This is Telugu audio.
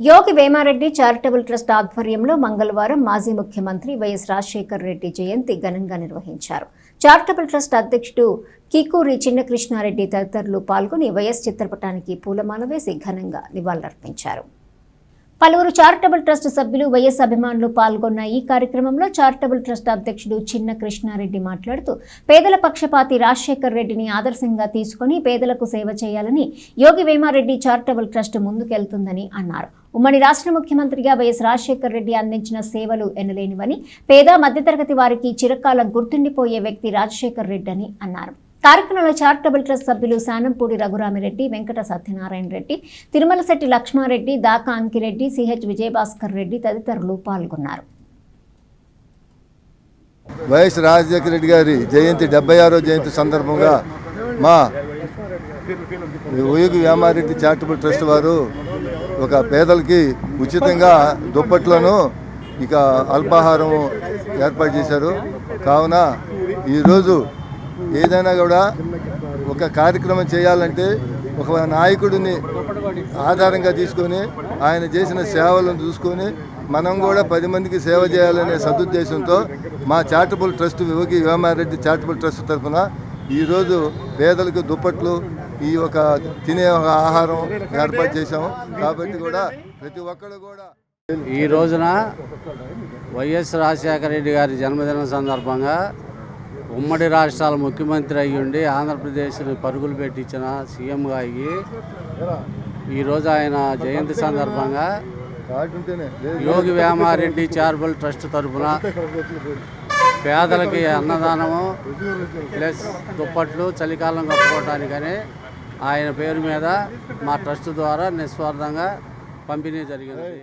యోగి వేమారెడ్డి చారిటబుల్ ట్రస్ట్ ఆధ్వర్యంలో మంగళవారం మాజీ ముఖ్యమంత్రి వైఎస్ రాజశేఖర్ రెడ్డి జయంతి ఘనంగా నిర్వహించారు. చారిటబుల్ ట్రస్ట్ అధ్యక్షుడు కికూరి చిన్నకృష్ణారెడ్డి తదితరులు పాల్గొని వైఎస్ చిత్రపటానికి పూలమాల వేసి ఘనంగా నివాళులర్పించారు. పలువురు చారిటబుల్ ట్రస్ట్ సభ్యులు వైఎస్ అభిమానులు పాల్గొన్న ఈ కార్యక్రమంలో చారిటబుల్ ట్రస్ట్ అధ్యక్షుడు చిన్న కృష్ణారెడ్డి మాట్లాడుతూ పేదల పక్షపాతి రాజశేఖర్ రెడ్డిని ఆదర్శంగా తీసుకుని పేదలకు సేవ చేయాలని యోగి వేమారెడ్డి చారిటబుల్ ట్రస్ట్ ముందుకెళ్తుందని అన్నారు. ఉమ్మడి రాష్ట్ర ముఖ్యమంత్రిగా వైఎస్ రాజశేఖర్ రెడ్డి అందించిన సేవలు ఎనలేనివని పేద మధ్యతరగతి వారికి చిరకాలం గుర్తుండిపోయే వ్యక్తి రాజశేఖర్ రెడ్డి అని అన్నారు. కార్యక్రమంలో చారిటబుల్ ట్రస్ట్ సభ్యులు శానంపూడి రఘురామిరెడ్డి వెంకట సత్యనారాయణ రెడ్డి తిరుమలశెట్టి లక్ష్మారెడ్డి దాకా అంకిరెడ్డి సిహెచ్ విజయభాస్కర్ రెడ్డి తదితరులు పాల్గొన్నారు. వైఎస్ రాజశేఖర రెడ్డి గారి జయంతి డెబ్బై ఆరో జయంతి సందర్భంగా మా ఉయ్యగు వ్యామారెడ్డి చారిటబుల్ ట్రస్ట్ వారు ఒక పేదలకి ఉచితంగా దుప్పట్లను ఇక అల్పాహారం ఏర్పాటు చేశారు. కావున ఈరోజు ఏదైనా కూడా ఒక కార్యక్రమం చేయాలంటే ఒక నాయకుడిని ఆధారంగా తీసుకొని ఆయన చేసిన సేవలను చూసుకొని మనం కూడా పది మందికి సేవ చేయాలనే సదుద్దేశంతో మా charitable trust Yogi Vemareddy charitable trust తరఫున ఈరోజు పేదలకు దుప్పట్లు ఈ ఒక తినే ఒక ఆహారం ఏర్పాటు చేశాము. కాబట్టి కూడా ప్రతి ఒక్కరు కూడా ఈ రోజున వైఎస్ రాజశేఖర రెడ్డి గారి జన్మదినం సందర్భంగా ఉమ్మడి రాష్ట్రాల ముఖ్యమంత్రి అయ్యుండి ఆంధ్రప్రదేశ్ని పరుగులు పెట్టించిన సీఎంగా అయ్యి ఈరోజు ఆయన జయంతి సందర్భంగా యోగి వేమారెడ్డి చారిటబుల్ ట్రస్ట్ తరఫున పేదలకి అన్నదానము ప్లస్ దుప్పట్లు చలికాలం కప్పుకోవటానికని ఆయన పేరు మీద మా ట్రస్ట్ ద్వారా నిస్వార్థంగా పంపిణీ జరిగినది